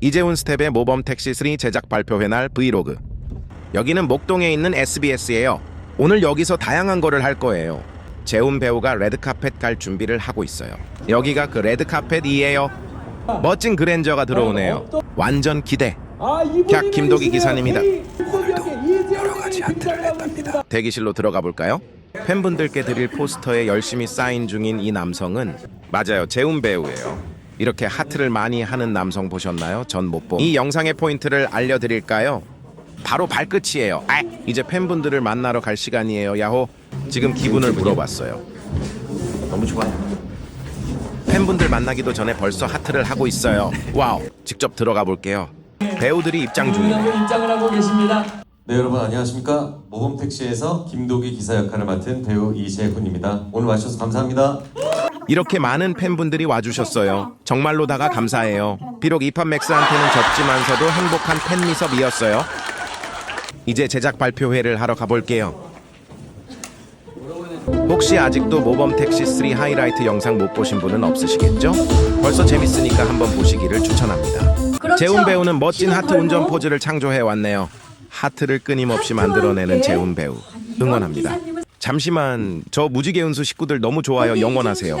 이재훈 스텝의 모범 택시 3 제작 발표회 날 브이로그. 여기는 목동에 있는 SBS예요. 오늘 여기서 다양한 거를 할 거예요. 재훈 배우가 레드카펫 갈 준비를 하고 있어요. 여기가 그 레드카펫이에요. 멋진 그랜저가 들어오네요. 완전 기대. 아, 이분이 약 김도기 기사님이다. 여러 가지 하트를 냈답니다. 대기실로 들어가 볼까요? 팬분들께 드릴 포스터에 열심히 사인 중인 이 남성은 맞아요 재훈 배우예요. 이렇게 하트를 많이 하는 남성 보셨나요? 전못 보. 이 영상의 포인트를 알려드릴까요? 바로 발끝이에요. 아, 이제 팬분들을 만나러 갈 시간이에요. 야호. 지금 기분을 물어봤어요. 너무 좋아요. 팬분들 만나기도 전에 벌써 하트를 하고 있어요. 와우. 직접 들어가 볼게요. 배우들이 입장 중이에요. 입장을 하고 계십니다. 네 여러분 안녕하십니까 모범택시에서 김도기 기사 역할을 맡은 배우 이재훈입니다 오늘 와주셔서 감사합니다 이렇게 많은 팬분들이 와주셨어요. 정말로 다가 감사해요. 비록 이판맥스한테는 졌지만서도 행복한 팬미섭이었어요. 이제 제작 발표회를 하러 가볼게요. 혹시 아직도 모범 택시 3 하이라이트 영상 못 보신 분은 없으시겠죠? 벌써 재밌으니까 한번 보시기를 추천합니다. 그렇죠. 재훈 배우는 멋진 하트 운전 포즈를 창조해 왔네요. 하트를 끊임없이 만들어내는 재훈 배우 응원합니다. 잠시만 저 무지개 운수 식구들 너무 좋아요. 영원하세요.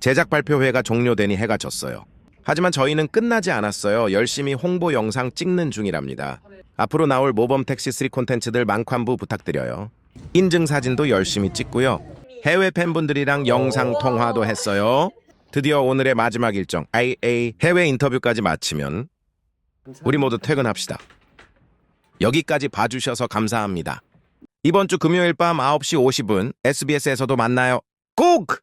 제작 발표회가 종료되니 해가 졌어요. 하지만 저희는 끝나지 않았어요. 열심히 홍보 영상 찍는 중이랍니다. 앞으로 나올 모범 택시 3 콘텐츠들 많관부 부탁드려요. 인증 사진도 열심히 찍고요. 해외 팬분들이랑 영상 통화도 했어요. 드디어 오늘의 마지막 일정 IA 해외 인터뷰까지 마치면 우리 모두 퇴근합시다. 여기까지 봐주셔서 감사합니다. 이번 주 금요일 밤 9시 50분 SBS에서도 만나요. 꼭!